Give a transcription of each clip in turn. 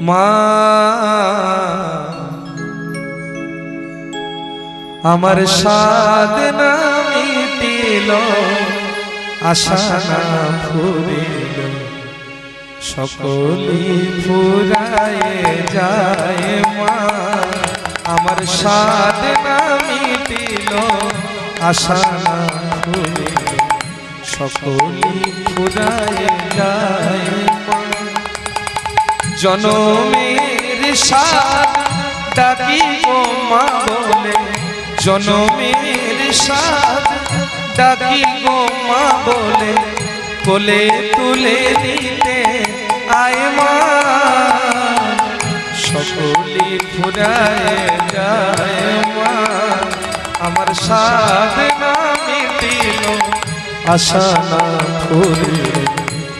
মা আমার সাদ না মিটিল আশা না ফুরিল। সকলি ফুরায় যায় মা আমার সাদ না মিটিল আশা না ফুরিল। সকলি ফুরায় যায় মা জনমের সাথ ডাকি ও মা বলে? জনমের সাথ মা বলে? কোলে তুলে নিতে আয় মা। সকলি ফুরায় যায় মা। আমার সাথ না মিটিল আশা না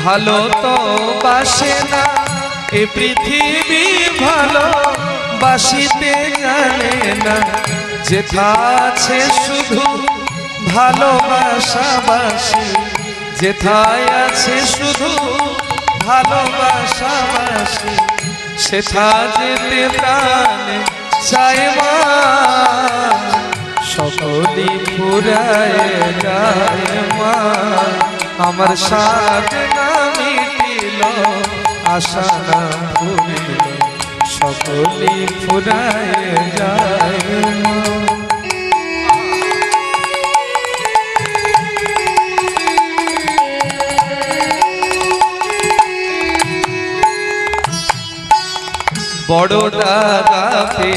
ভালো তো বাসে না, এ পৃথিবী ভালো বাসিতে জানে না। যেথা আছে শুধু ভালোবাসা বাসি, যেথায় আছে শুধু ভালোবাসা বাসি, সেথা যেতে প্রাণে চায় মা। সকলি ফুরায় যায় মা। আমার সাথ না মিটিল, আশা না ফুরিল সকলি ফুরায় যায়। বড় দাদাতে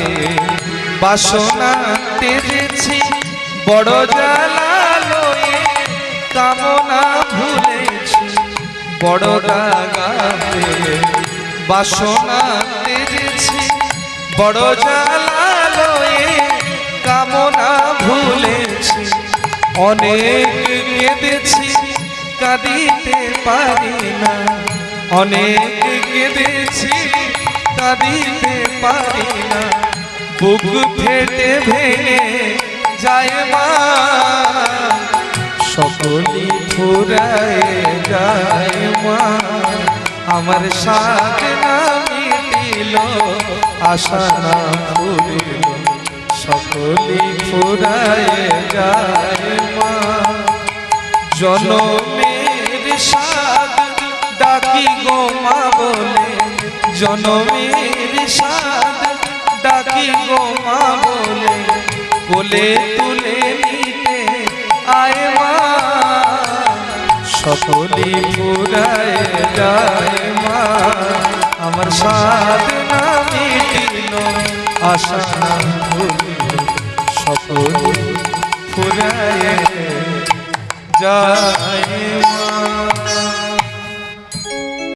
বাসনা তেজেছি, বড় জ্বালা কামনা ভুলেছি, বড় দাগাতে বাসনা তেজেছি বড় জ্বালা লয়ে কামনা ভুলেছি। অনেক কেঁদেছি, কাঁদিতে পারি না। অনেক কেঁদেছি, কাঁদিতে পারি না। বুক ফেটে ভেঙে যায় মা। সকলি ফুরায় যায় মা। আমার সাথ না মিটিল আশা না ফুরিল সকলি ফুরায় যায় মা। জনমের সাদ ডাকি গো মা বলে, জনমের সাদ ডাকি গো মা বলে, কোলে তুলে নিতে আয় মা। সকলি পুরায় যায় মা আমার সাধনা মিটিল আশা সকলি পুরায় যায় মা।